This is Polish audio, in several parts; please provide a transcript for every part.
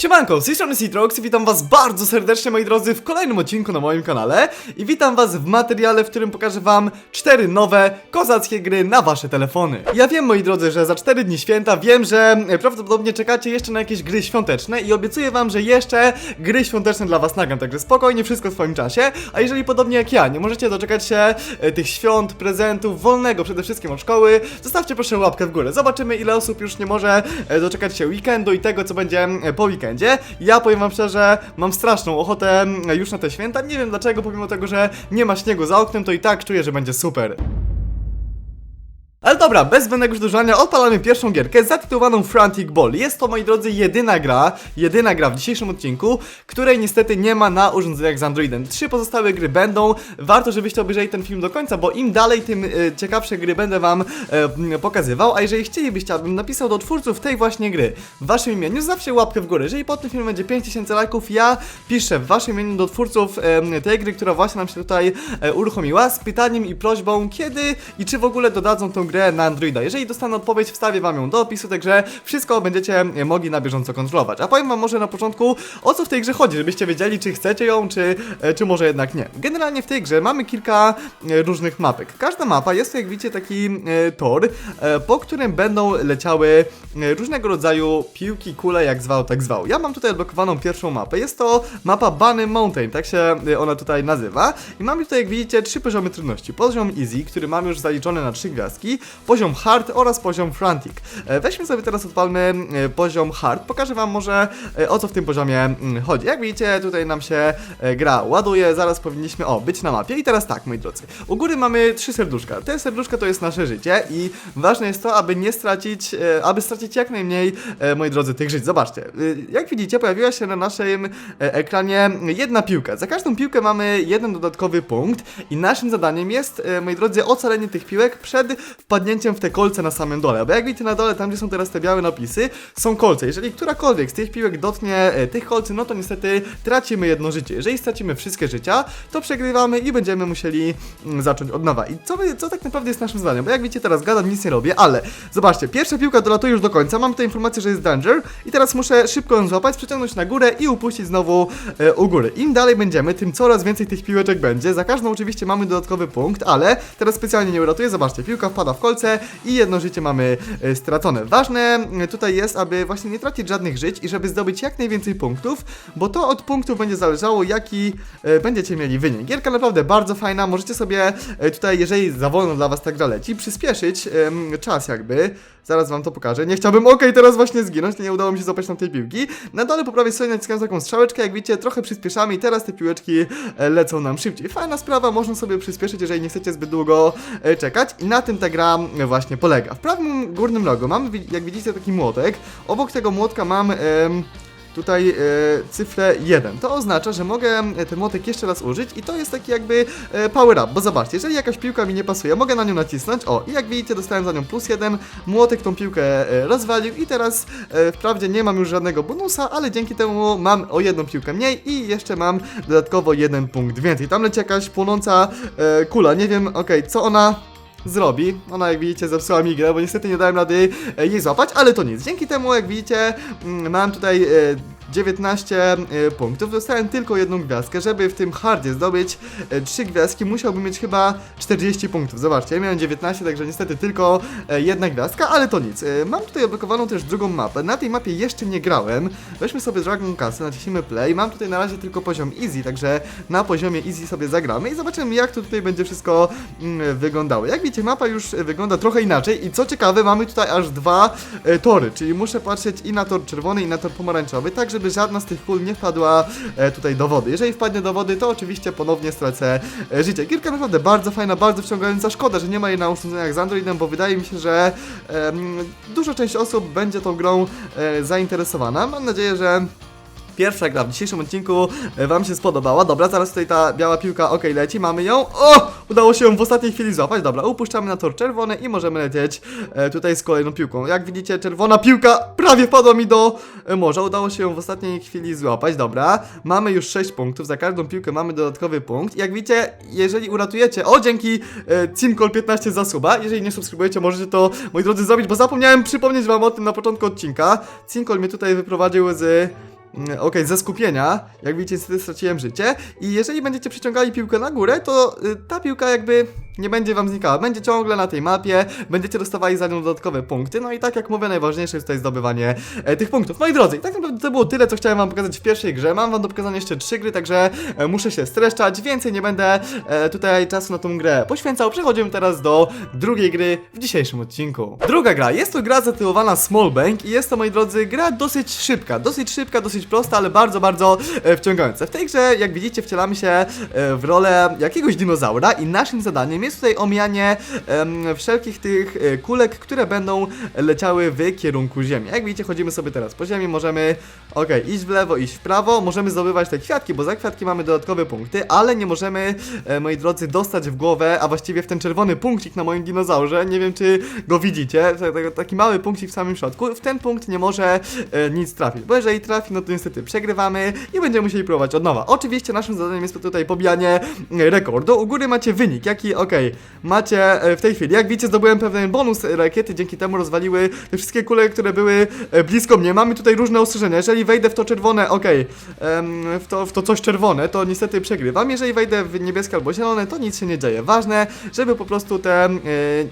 Siemanko, z tej strony Citrox witam was bardzo serdecznie moi drodzy w kolejnym odcinku na moim kanale i witam was w materiale, w którym pokażę wam cztery nowe, kozackie gry na wasze telefony. Ja wiem moi drodzy, że za 4 dni święta wiem, że prawdopodobnie czekacie jeszcze na jakieś gry świąteczne i obiecuję wam, że jeszcze gry świąteczne dla was nagram, także spokojnie, wszystko w swoim czasie, a jeżeli podobnie jak ja, nie możecie doczekać się e, tych świąt, prezentów, wolnego przede wszystkim od szkoły, zostawcie proszę łapkę w górę, zobaczymy ile osób już nie może e, doczekać się weekendu i tego co będzie e, po weekendzie. Ja powiem wam szczerze, mam straszną ochotę już na te święta. Nie wiem dlaczego, pomimo tego, że nie ma śniegu za oknem, to i tak czuję, że będzie super. Ale dobra, bez zbędnego przedłużania odpalamy pierwszą gierkę zatytułowaną Frantic Ball. Jest to, moi drodzy, jedyna gra, jedyna gra w dzisiejszym odcinku, której niestety nie ma na urządzeniach z Androidem. Trzy pozostałe gry będą. Warto, żebyście obejrzeli ten film do końca, bo im dalej, tym e, ciekawsze gry będę wam e, pokazywał. A jeżeli chcielibyście, abym napisał do twórców tej właśnie gry w waszym imieniu, zawsze łapkę w górę. Jeżeli pod tym filmem będzie 5000 lajków, ja piszę w waszym imieniu do twórców e, tej gry, która właśnie nam się tutaj e, uruchomiła, z pytaniem i prośbą, kiedy i czy w ogóle dodadzą tą grę na Androida. Jeżeli dostanę odpowiedź, wstawię wam ją do opisu, także wszystko będziecie mogli na bieżąco kontrolować. A powiem wam może na początku, o co w tej grze chodzi, żebyście wiedzieli, czy chcecie ją, czy, e, czy może jednak nie. Generalnie w tej grze mamy kilka e, różnych mapek. Każda mapa jest jak widzicie, taki e, tor, po którym będą leciały różnego rodzaju piłki, kule, jak zwał, tak zwał. Ja mam tutaj odblokowaną pierwszą mapę. Jest to mapa Bunny Mountain, tak się ona tutaj nazywa. I mamy tutaj, jak widzicie, trzy poziomy trudności. Poziom Easy, który mamy już zaliczony na trzy gwiazdki, poziom Hard oraz poziom Frantic. E, Weźmy sobie teraz, odpalmy e, poziom Hard. Pokażę wam może, e, o co w tym poziomie mm, chodzi. Jak widzicie, tutaj nam się gra ładuje, zaraz powinniśmy, o, być na mapie. I teraz tak, moi drodzy. U góry mamy trzy serduszka. Te serduszka to jest nasze życie i ważne jest to, aby nie stracić, aby stracić jak najmniej, moi drodzy, tych żyć. Zobaczcie, jak widzicie, pojawiła się na naszym ekranie jedna piłka. Za każdą piłkę mamy jeden dodatkowy punkt i naszym zadaniem jest, moi drodzy, ocalenie tych piłek przed wpadnięciem w te kolce na samym dole. Bo jak widzicie na dole, tam gdzie są teraz te białe napisy, są kolce. Jeżeli którakolwiek z tych piłek dotknie e, tych kolcy, no to niestety tracimy jedno życie. Jeżeli stracimy wszystkie życia, to przegrywamy i będziemy musieli mm, zacząć od nowa. I co, co tak naprawdę jest naszym zadaniem? Bo jak widzicie teraz gadam, nic nie robię, ale zobaczcie, pierwsza piłka dolatuje już do końca, mam tutaj informację, że jest danger i teraz muszę szybko ją złapać, przeciągnąć na górę i upuścić znowu e, u góry. Im dalej będziemy, tym coraz więcej tych piłeczek będzie. Za każdą oczywiście mamy dodatkowy punkt, ale teraz specjalnie nie uratuję. Zobaczcie, piłka wpada w kolce i jedno życie mamy e, stracone. Ważne e, tutaj jest, aby właśnie nie tracić żadnych żyć i żeby zdobyć jak najwięcej punktów, bo to od punktów będzie zależało, jaki e, będziecie mieli wynik. Gierka naprawdę bardzo fajna, możecie sobie tutaj, jeżeli za wolno dla was ta gra leci, przyspieszyć czas jakby. Zaraz wam to pokażę. Nie chciałbym, okej, teraz właśnie zginąć, nie udało mi się złapać na tej piłki. Na dole po prawej stronie naciskam taką strzałeczkę, jak widzicie, trochę przyspieszamy i teraz te piłeczki e, lecą nam szybciej. Fajna sprawa, można sobie przyspieszyć, jeżeli nie chcecie zbyt długo e, czekać i na tym ta gra e, właśnie polega. W prawym górnym rogu mamy, wi- jak widzicie, taki młotek. Obok tego młotka mam... tutaj e, cyfrę 1. To oznacza, że mogę e, ten młotek jeszcze raz użyć i to jest taki jakby e, power up, bo zobaczcie, jeżeli jakaś piłka mi nie pasuje, mogę na nią nacisnąć, o i jak widzicie dostałem za nią plus 1, młotek tą piłkę e, rozwalił i teraz e, wprawdzie nie mam już żadnego bonusa, ale dzięki temu mam o jedną piłkę mniej i jeszcze mam dodatkowo jeden punkt więcej. Tam leci jakaś płonąca e, kula, nie wiem, okej, co ona zrobi. Ona jak widzicie zepsuła mi grę, bo niestety nie dałem rady e, jej złapać, ale to nic. Dzięki temu jak widzicie mm, mam tutaj e, 19 e, punktów. Dostałem tylko jedną gwiazdkę. Żeby w tym hardzie zdobyć e, 3 gwiazdki musiałbym mieć chyba 40 punktów. Zobaczcie, ja miałem 19, także niestety tylko e, jedna gwiazdka, ale to nic. E, mam tutaj odblokowaną też drugą mapę. Na tej mapie jeszcze nie grałem. Weźmy sobie Dragon Castle, naciśnijmy play. Mam tutaj na razie tylko poziom easy, także na poziomie easy sobie zagramy i zobaczymy jak to tutaj będzie wszystko mm, wyglądało. Jak widzicie, mapa już e, wygląda trochę inaczej i co ciekawe, mamy tutaj aż dwa e, tory, czyli muszę patrzeć i na tor czerwony i na tor pomarańczowy, tak żeby żadna z tych kul nie wpadła e, tutaj do wody. Jeżeli wpadnie do wody, to oczywiście ponownie stracę e, życie. Gierka naprawdę bardzo fajna, bardzo wciągająca. Szkoda, że nie ma jej na urządzeniach z Androidem, bo wydaje mi się, że em, duża część osób będzie tą grą e, zainteresowana. Mam nadzieję, że Pierwsza gra w dzisiejszym odcinku e, Wam się spodobała. Dobra, zaraz tutaj ta biała piłka, ok, leci, mamy ją. O! Udało się ją w ostatniej chwili złapać. Dobra, upuszczamy na tor czerwony i możemy lecieć e, tutaj z kolejną piłką. Jak widzicie, czerwona piłka prawie wpadła mi do e, morza. Udało się ją w ostatniej chwili złapać. Dobra, mamy już 6 punktów. Za każdą piłkę mamy dodatkowy punkt. Jak widzicie, jeżeli uratujecie, o dzięki e, Cinkol15 za suba. Jeżeli nie subskrybujecie, możecie to, moi drodzy, zrobić, bo zapomniałem przypomnieć Wam o tym na początku odcinka. Cinkol mnie tutaj wyprowadził z mm, okej, ze skupienia, jak widzicie, straciłem życie. I jeżeli będziecie przyciągali piłkę na górę, to y, ta piłka jakby nie będzie wam znikała, będzie ciągle na tej mapie, będziecie dostawali za nią dodatkowe punkty, no i tak jak mówię, najważniejsze jest tutaj zdobywanie e, tych punktów. Moi drodzy, tak naprawdę to było tyle, co chciałem wam pokazać w pierwszej grze, mam wam do pokazania jeszcze trzy gry, także e, muszę się streszczać, więcej nie będę e, tutaj czasu na tą grę poświęcał, przechodzimy teraz do drugiej gry w dzisiejszym odcinku. Druga gra, jest to gra zatytułowana Small Bank i jest to, moi drodzy, gra dosyć szybka, dosyć szybka, dosyć prosta, ale bardzo, bardzo e, wciągająca. W tej grze, jak widzicie, wcielamy się e, w rolę jakiegoś dinozaura i naszym zadaniem jest tutaj omijanie wszelkich tych e, kulek, które będą leciały w kierunku ziemi. Jak widzicie, chodzimy sobie teraz po ziemi, możemy, okej, iść w lewo, iść w prawo, możemy zdobywać te kwiatki, bo za kwiatki mamy dodatkowe punkty, ale nie możemy, e, moi drodzy, dostać w głowę, a właściwie w ten czerwony punkcik na moim dinozaurze, nie wiem czy go widzicie, ta- ta- taki mały punkcik w samym środku, w ten punkt nie może e, nic trafić, bo jeżeli trafi, no to niestety przegrywamy i będziemy musieli próbować od nowa. Oczywiście naszym zadaniem jest tutaj pobijanie e, rekordu, u góry macie wynik, jaki, okej, macie e, w tej chwili, jak widzicie zdobyłem pewien bonus e, rakiety, dzięki temu rozwaliły te wszystkie kule, które były e, blisko mnie, mamy tutaj różne ostrzeżenia, jeżeli wejdę w to czerwone, okej, w, to, w to coś czerwone, to niestety przegrywam, jeżeli wejdę w niebieskie albo zielone, to nic się nie dzieje, ważne, żeby po prostu te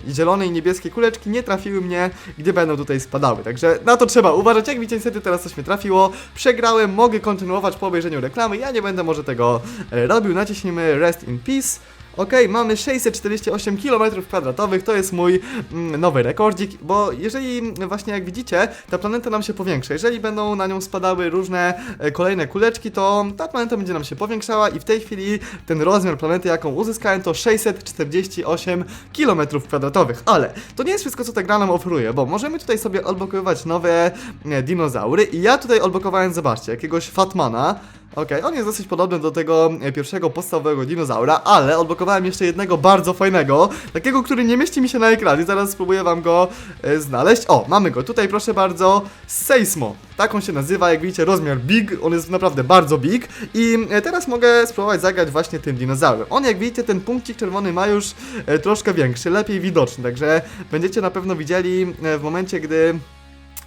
zielone i niebieskie kuleczki nie trafiły mnie, gdzie będą tutaj spadały, także na to trzeba uważać, jak widzicie niestety teraz coś mnie trafiło, przegrałem, mogę kontynuować po obejrzeniu reklamy, ja nie będę może tego robił, naciśnijmy rest in peace, Okej, mamy 648 km2, to jest mój mm, nowy rekordzik, bo jeżeli właśnie jak widzicie, ta planeta nam się powiększa, jeżeli będą na nią spadały różne e, kolejne kuleczki, to ta planeta będzie nam się powiększała i w tej chwili ten rozmiar planety, jaką uzyskałem, to 648 km2, ale to nie jest wszystko, co ta gra nam oferuje, bo możemy tutaj sobie odblokowywać nowe e, dinozaury i ja tutaj odblokowałem, zobaczcie, jakiegoś Fatmana, Okej, on jest dosyć podobny do tego e, pierwszego podstawowego dinozaura, ale odblokowałem jeszcze jednego bardzo fajnego, takiego, który nie mieści mi się na ekranie, zaraz spróbuję wam go e, znaleźć. O, mamy go tutaj, proszę bardzo, Seismo. Tak on się nazywa, jak widzicie, rozmiar big, on jest naprawdę bardzo big i e, teraz mogę spróbować zagrać właśnie tym dinozaurem. On, jak widzicie, ten punkcik czerwony ma już e, troszkę większy, lepiej widoczny, także będziecie na pewno widzieli e, w momencie, gdy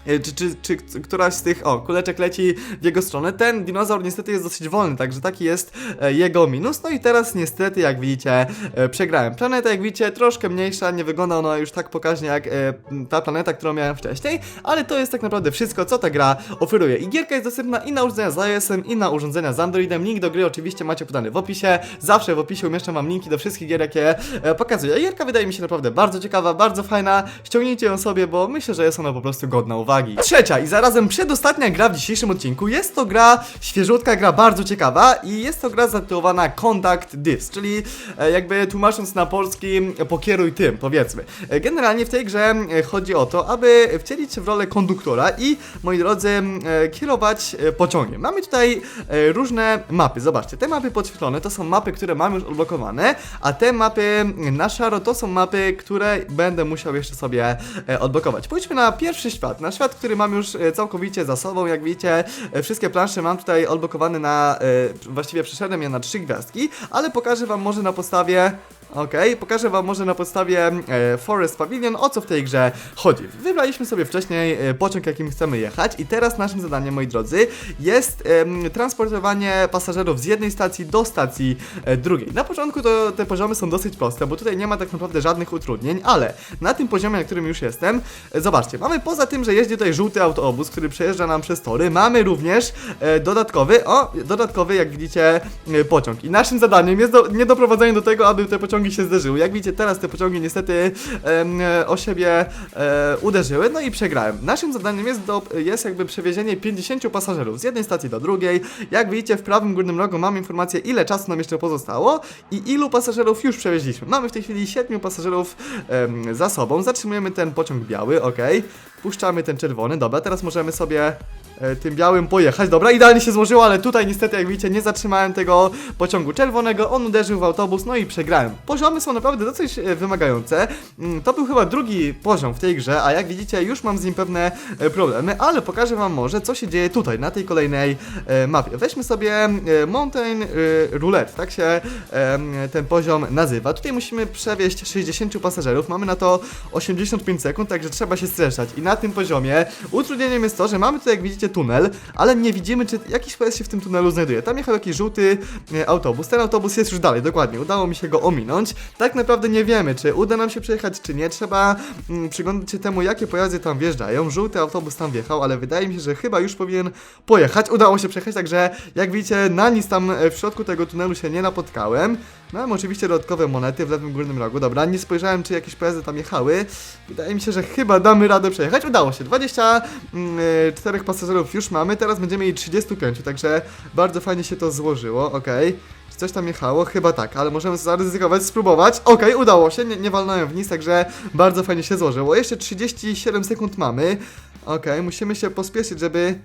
E, czy, czy, czy któraś z tych, o, kuleczek leci w jego stronę. Ten dinozaur niestety jest dosyć wolny, także taki jest e, jego minus. No i teraz niestety, jak widzicie, e, przegrałem. Planeta, jak widzicie, troszkę mniejsza, nie wygląda ona już tak pokaźnie jak ta planeta, którą miałem wcześniej, ale to jest tak naprawdę wszystko, co ta gra oferuje. I gierka jest dostępna i na urządzenia z iOS-em, i na urządzenia z Androidem. Link do gry oczywiście macie podany w opisie. Zawsze w opisie umieszczam wam linki do wszystkich gier, jakie pokazuję. Gierka wydaje mi się naprawdę bardzo ciekawa, bardzo fajna. Ściągnijcie ją sobie, bo myślę, że jest ona po prostu godna uwagi. Trzecia i zarazem przedostatnia gra w dzisiejszym odcinku jest to gra świeżutka, gra bardzo ciekawa i jest to gra zatytułowana Contact This, czyli e, jakby tłumacząc na polski pokieruj tym, powiedzmy. E, Generalnie w tej grze e, chodzi o to, aby wcielić się w rolę konduktora i, moi drodzy, kierować pociągiem. Mamy tutaj różne mapy, zobaczcie, te mapy podświetlone to są mapy, które mam już odblokowane, a te mapy na szaro to są mapy, które będę musiał jeszcze sobie odblokować. Pójdźmy na pierwszy świat, na świat, który mam już e, całkowicie za sobą, jak widzicie, e, wszystkie plansze mam tutaj odblokowane na, e, właściwie przeszedłem je na trzy gwiazdki, ale pokażę wam może na podstawie Okej, pokażę wam może na podstawie e, Forest Pavilion, o co w tej grze chodzi. Wybraliśmy sobie wcześniej e, pociąg, jakim chcemy jechać i teraz naszym zadaniem, moi drodzy, jest transportowanie pasażerów z jednej stacji do stacji e, drugiej. Na początku to te poziomy są dosyć proste, bo tutaj nie ma tak naprawdę żadnych utrudnień, ale na tym poziomie, na którym już jestem, e, zobaczcie, mamy poza tym, że jeździ tutaj żółty autobus, który przejeżdża nam przez tory, mamy również e, dodatkowy, o, dodatkowy, jak widzicie, e, pociąg. I naszym zadaniem jest do, nie doprowadzenie do tego, aby te pociągi się zderzyły. Jak widzicie, teraz te pociągi niestety e, o siebie e, uderzyły, no i przegrałem. Naszym zadaniem jest, do, jest jakby przewiezienie 50 pasażerów z jednej stacji do drugiej. Jak widzicie, w prawym górnym rogu mamy informację, ile czasu nam jeszcze pozostało i ilu pasażerów już przewieźliśmy. Mamy w tej chwili 7 pasażerów em, za sobą. Zatrzymujemy ten pociąg biały, ok. Puszczamy ten czerwony, dobra, teraz możemy sobie e, tym białym pojechać. Dobra, idealnie się złożyło, ale tutaj niestety, jak widzicie, nie zatrzymałem tego pociągu czerwonego. On uderzył w autobus, no i przegrałem. Poziomy są naprawdę dosyć e, wymagające. Mm, To był chyba drugi poziom w tej grze, a jak widzicie już mam z nim pewne e, problemy, ale pokażę wam może co się dzieje tutaj, na tej kolejnej e, mapie. Weźmy sobie Mountain Roulette, tak się ten poziom nazywa. Tutaj musimy przewieźć 60 pasażerów, mamy na to 85 sekund, także trzeba się streszczać. I na tym poziomie utrudnieniem jest to, że mamy tutaj jak widzicie tunel, ale nie widzimy czy jakiś pojazd się w tym tunelu znajduje. Tam jechał jakiś żółty autobus, ten autobus jest już dalej, dokładnie, udało mi się go ominąć. Tak naprawdę nie wiemy, czy uda nam się przejechać, czy nie. Trzeba mm, przyglądać się temu, jakie pojazdy tam wjeżdżają. Żółty autobus tam wjechał, ale wydaje mi się, że chyba już powinien pojechać. Udało się przejechać, także jak widzicie, na nic tam e, w środku tego tunelu się nie napotkałem. Mam oczywiście dodatkowe monety w lewym górnym rogu. Dobra, nie spojrzałem, czy jakieś pojazdy tam jechały. Wydaje mi się, że chyba damy radę przejechać. Udało się. 24 pasażerów już mamy, teraz będziemy mieli 35, także bardzo fajnie się to złożyło. Okej. Coś tam jechało? Chyba tak, ale możemy zaryzykować, spróbować. Okej, udało się, nie, nie walnąłem w nic, także bardzo fajnie się złożyło. Jeszcze 37 sekund mamy. Okej, musimy się pospieszyć, żeby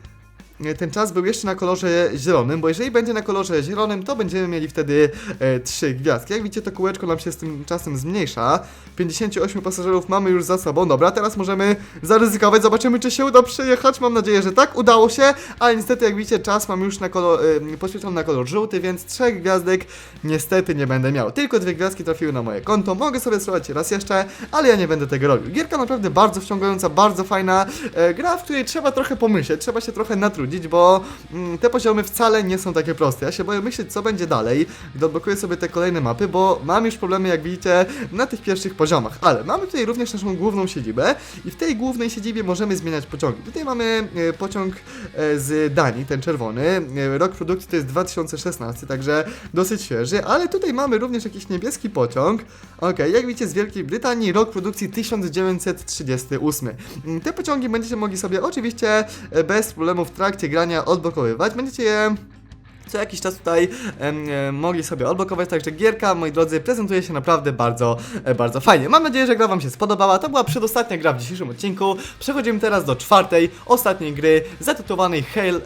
ten czas był jeszcze na kolorze zielonym, bo jeżeli będzie na kolorze zielonym, to będziemy mieli wtedy e, 3 gwiazdki. Jak widzicie, to kółeczko nam się z tym czasem zmniejsza. 58 pasażerów mamy już za sobą. Dobra, teraz możemy zaryzykować, zobaczymy, czy się uda przejechać. Mam nadzieję, że tak, udało się, ale niestety, jak widzicie, czas mam już na kolor, e, poświetlony na kolor żółty, więc trzech gwiazdek niestety nie będę miał. Tylko dwie gwiazdki trafiły na moje konto. Mogę sobie spróbować raz jeszcze, ale ja nie będę tego robił. Gierka naprawdę bardzo wciągająca, bardzo fajna. E, gra, w której trzeba trochę pomyśleć, trzeba się trochę natrudzić, bo mm, te poziomy wcale nie są takie proste. Ja się boję myśleć, co będzie dalej, gdy odblokuję sobie te kolejne mapy, bo mam już problemy, jak widzicie, na tych pierwszych poziomach. Ale mamy tutaj również naszą główną siedzibę i w tej głównej siedzibie możemy zmieniać pociągi. Tutaj mamy e, pociąg e, z Danii, ten czerwony. E, Rok produkcji to jest 2016, także dosyć świeży, ale tutaj mamy również jakiś niebieski pociąg. Ok, jak widzicie z Wielkiej Brytanii, rok produkcji 1938. Mm, Te pociągi będziecie mogli sobie oczywiście e, bez problemu w grania odblokowywać. Będziecie je co jakiś czas tutaj e, mogli sobie odblokować, także gierka, moi drodzy, prezentuje się naprawdę bardzo, e, bardzo fajnie. Mam nadzieję, że gra Wam się spodobała. To była przedostatnia gra w dzisiejszym odcinku. Przechodzimy teraz do czwartej, ostatniej gry, zatytułowanej Hail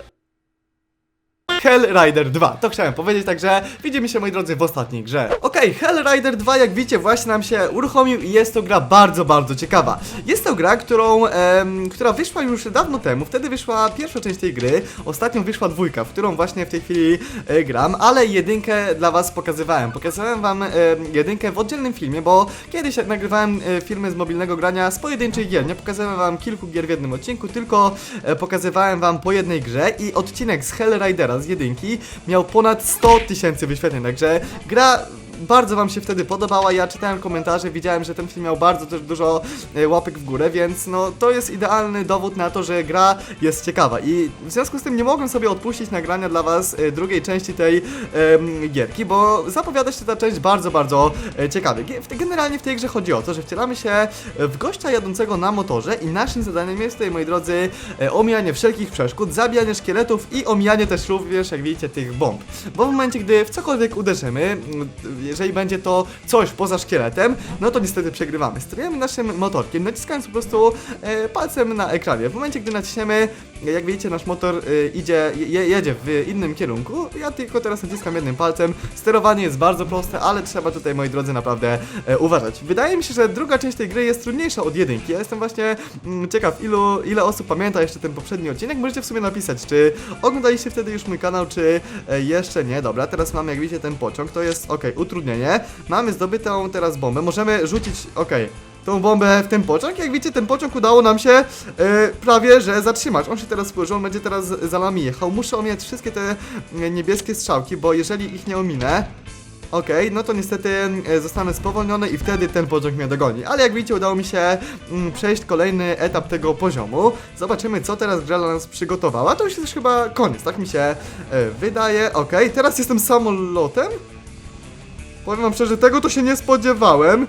Hell Rider 2. To chciałem powiedzieć, także widzimy się moi drodzy w ostatniej grze. Okej, Hell Rider 2 jak widzicie właśnie nam się uruchomił i jest to gra bardzo, bardzo ciekawa. Jest to gra, którą, em, która wyszła już dawno temu, wtedy wyszła pierwsza część tej gry, ostatnio wyszła dwójka, w którą właśnie w tej chwili e, gram, ale jedynkę dla was pokazywałem. Pokazywałem wam e, jedynkę w oddzielnym filmie, bo kiedyś nagrywałem e, filmy z mobilnego grania z pojedynczych gier, nie pokazywałem wam kilku gier w jednym odcinku, tylko e, pokazywałem wam po jednej grze i odcinek z Hell Ridera z jedynki miał ponad 100 tysięcy wyświetleń, także gra bardzo wam się wtedy podobała, ja czytałem komentarze, widziałem, że ten film miał bardzo też dużo e, łapek w górę, więc no to jest idealny dowód na to, że gra jest ciekawa i w związku z tym nie mogłem sobie odpuścić nagrania dla was e, drugiej części tej em, gierki, bo zapowiada się ta część bardzo, bardzo e, ciekawie. Generalnie w tej grze chodzi o to, że wcielamy się w gościa jadącego na motorze i naszym zadaniem jest tutaj, moi drodzy, omijanie wszelkich przeszkód, zabijanie szkieletów i omijanie też również, jak widzicie, tych bomb. Bo w momencie, gdy w cokolwiek uderzymy, jeżeli będzie to coś poza szkieletem, no to niestety przegrywamy. Sterujemy naszym motorkiem, naciskając po prostu e, palcem na ekranie. W momencie, gdy naciśniemy, jak widzicie, nasz motor e, idzie, je, jedzie w innym kierunku. Ja tylko teraz naciskam jednym palcem. Sterowanie jest bardzo proste, ale trzeba tutaj, moi drodzy, naprawdę e, uważać. Wydaje mi się, że druga część tej gry jest trudniejsza od jedynki. Ja jestem właśnie mm, ciekaw, ilu, ile osób pamięta jeszcze ten poprzedni odcinek. Możecie w sumie napisać, czy oglądaliście wtedy już mój kanał, czy e, jeszcze nie. Dobra, teraz mamy, jak widzicie, ten pociąg. To jest, ok, utrudnienie. Mamy zdobytą teraz bombę. Możemy rzucić, ok, tą bombę w ten pociąg. Jak widzicie, ten pociąg udało nam się e, prawie, że zatrzymać. On się teraz spojrzy, on będzie teraz za nami jechał. Muszę omijać wszystkie te e, niebieskie strzałki, bo jeżeli ich nie ominę, Okej, no to niestety e, zostanę spowolniony i wtedy ten pociąg mnie dogoni. Ale jak widzicie, udało mi się mm, przejść kolejny etap tego poziomu. Zobaczymy, co teraz gra dla nas przygotowała. To już jest chyba koniec, tak mi się wydaje. Okej, teraz jestem samolotem. Powiem wam szczerze, tego to się nie spodziewałem.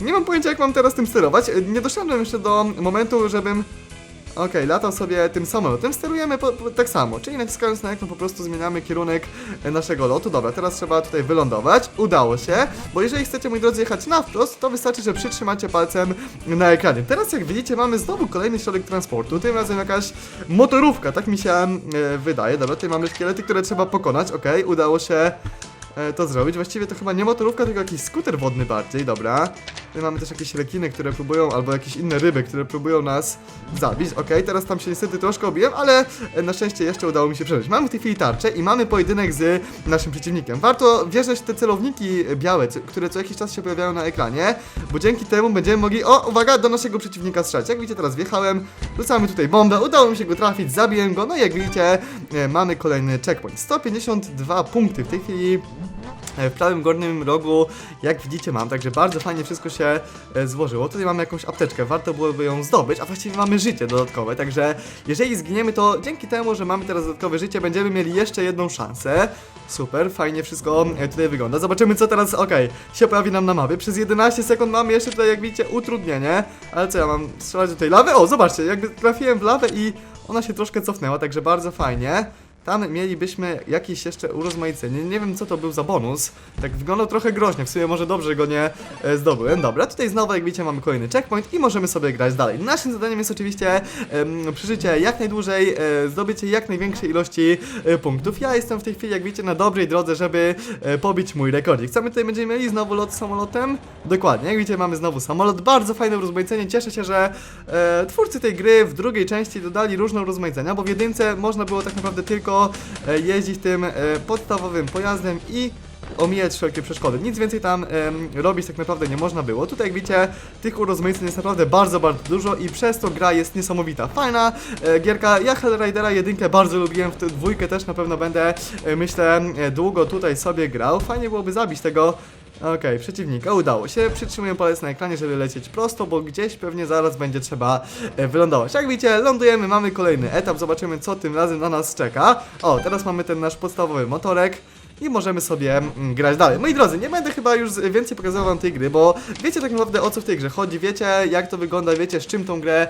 Nie mam pojęcia, jak mam teraz tym sterować. E, Nie doszedłem jeszcze do momentu, żebym Okej, latał sobie tym samolotem, sterujemy po, po, tak samo, czyli naciskając na ekran po prostu zmieniamy kierunek e, naszego lotu. Dobra, teraz trzeba tutaj wylądować. Udało się, bo jeżeli chcecie, moi drodzy, jechać na wprost, to wystarczy, że przytrzymacie palcem na ekranie. Teraz, jak widzicie, mamy znowu kolejny środek transportu, tym razem jakaś motorówka, tak mi się e, wydaje. Dobra, tutaj mamy szkielety, które trzeba pokonać. Okej, udało się to zrobić. Właściwie to chyba nie motorówka, tylko jakiś skuter wodny bardziej, dobra. Tutaj mamy też jakieś rekiny, które próbują, albo jakieś inne ryby, które próbują nas zabić. Okej, teraz tam się niestety troszkę obiłem, ale e, na szczęście jeszcze udało mi się przeżyć. Mamy w tej chwili tarczę i mamy pojedynek z naszym przeciwnikiem. Warto wierzyć w te celowniki białe, c- które co jakiś czas się pojawiają na ekranie, bo dzięki temu będziemy mogli, o, uwaga, do naszego przeciwnika strzelać. Jak widzicie, teraz wjechałem, rzucamy tutaj bombę, udało mi się go trafić, zabiłem go, no i jak widzicie, e, mamy kolejny checkpoint. 152 punkty w tej chwili e, w prawym górnym rogu, jak widzicie mam, także bardzo fajnie wszystko się e, złożyło. Tutaj mamy jakąś apteczkę, warto byłoby ją zdobyć, a właściwie mamy życie dodatkowe, także jeżeli zginiemy, to dzięki temu, że mamy teraz dodatkowe życie, będziemy mieli jeszcze jedną szansę. Super, fajnie wszystko e, tutaj wygląda. Zobaczymy co teraz, okej, się pojawi nam na mapie. Przez 11 sekund mamy jeszcze tutaj, jak widzicie, utrudnienie. Ale co, ja mam strzelać do tej lawy? O, zobaczcie, jakby trafiłem w lawę i ona się troszkę cofnęła, także bardzo fajnie. Tam mielibyśmy jakieś jeszcze urozmaicenie. Nie wiem co to był za bonus. Tak wyglądał trochę groźnie. W sumie może dobrze go nie e, zdobyłem. Dobra, tutaj znowu jak widzicie mamy kolejny checkpoint i możemy sobie grać dalej. Naszym zadaniem jest oczywiście em, przeżycie jak najdłużej, e, zdobycie jak największej ilości e, punktów. Ja jestem w tej chwili jak widzicie na dobrej drodze, żeby e, pobić mój rekordzik. Co my tutaj będziemy mieli? Znowu lot samolotem? Dokładnie, jak widzicie mamy znowu samolot. Bardzo fajne urozmaicenie. Cieszę się, że e, twórcy tej gry w drugiej części dodali różne urozmaicenia, bo w jedynce można było tak naprawdę tylko e, jeździć tym e, podstawowym pojazdem i omijać wszelkie przeszkody. Nic więcej tam em, robić tak naprawdę nie można było. Tutaj jak widzicie, tych urozmaiceń jest naprawdę bardzo, bardzo dużo i przez to gra jest niesamowita. Fajna e, gierka. Ja Hellridera jedynkę bardzo lubiłem, w dwójkę też na pewno będę, e, myślę, e, długo tutaj sobie grał. Fajnie byłoby zabić tego Okej, przeciwnika, udało się. Przytrzymuję palec na ekranie, żeby lecieć prosto, bo gdzieś pewnie zaraz będzie trzeba e, wylądować. Jak widzicie, lądujemy, mamy kolejny etap, zobaczymy co tym razem na nas czeka. O, teraz mamy ten nasz podstawowy motorek. I możemy sobie mm, grać dalej. Moi drodzy, nie będę chyba już więcej pokazywał wam tej gry, bo wiecie tak naprawdę o co w tej grze chodzi, wiecie jak to wygląda, wiecie z czym tą grę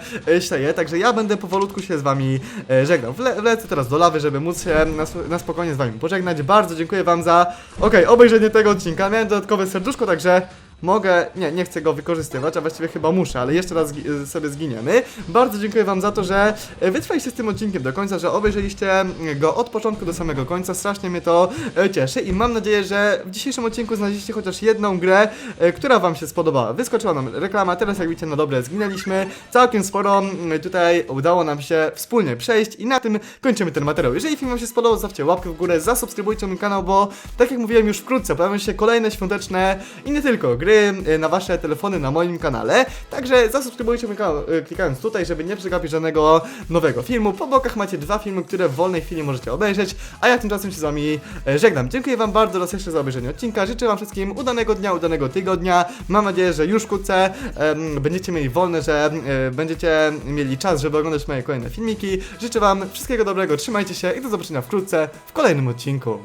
e, także ja będę powolutku się z wami e, żegnał. Wle wlecę teraz do lawy, żeby móc się na, na spokojnie z wami pożegnać. Bardzo dziękuję wam za, okej, obejrzenie tego odcinka. Miałem dodatkowe serduszko, także mogę, nie, nie chcę go wykorzystywać, a właściwie chyba muszę, ale jeszcze raz zgi- y, sobie zginiemy. Bardzo dziękuję wam za to, że e, wytrwaliście z tym odcinkiem do końca, że obejrzeliście go od początku do samego końca, strasznie mnie to e, cieszy i mam nadzieję, że w dzisiejszym odcinku znaleźliście chociaż jedną grę, która wam się spodobała. Wyskoczyła nam reklama, teraz jak widzicie na dobre zginęliśmy, całkiem sporo tutaj udało nam się wspólnie przejść i na tym kończymy ten materiał. Jeżeli film wam się spodobał, zostawcie łapkę w górę, zasubskrybujcie mój kanał, bo tak jak mówiłem już wkrótce pojawią się kolejne świąteczne i nie tylko gry e, na wasze telefony na moim kanale, także zasubskrybujcie mój kanał e, klikając tutaj, żeby nie przegapić żadnego nowego filmu. Po bokach macie dwa filmy, które w wolnej chwili możecie obejrzeć, a ja tymczasem się z wami e, żegnam. Dziękuję wam bardzo raz jeszcze za obejrzenie odcinka, życzę wam wszystkim udanego dnia, udanego tygodnia, mam nadzieję, że już wkrótce em, będziecie mieli wolne, że e, będziecie mieli czas, żeby oglądać moje kolejne filmiki. Życzę wam wszystkiego dobrego, trzymajcie się i do zobaczenia wkrótce w kolejnym odcinku.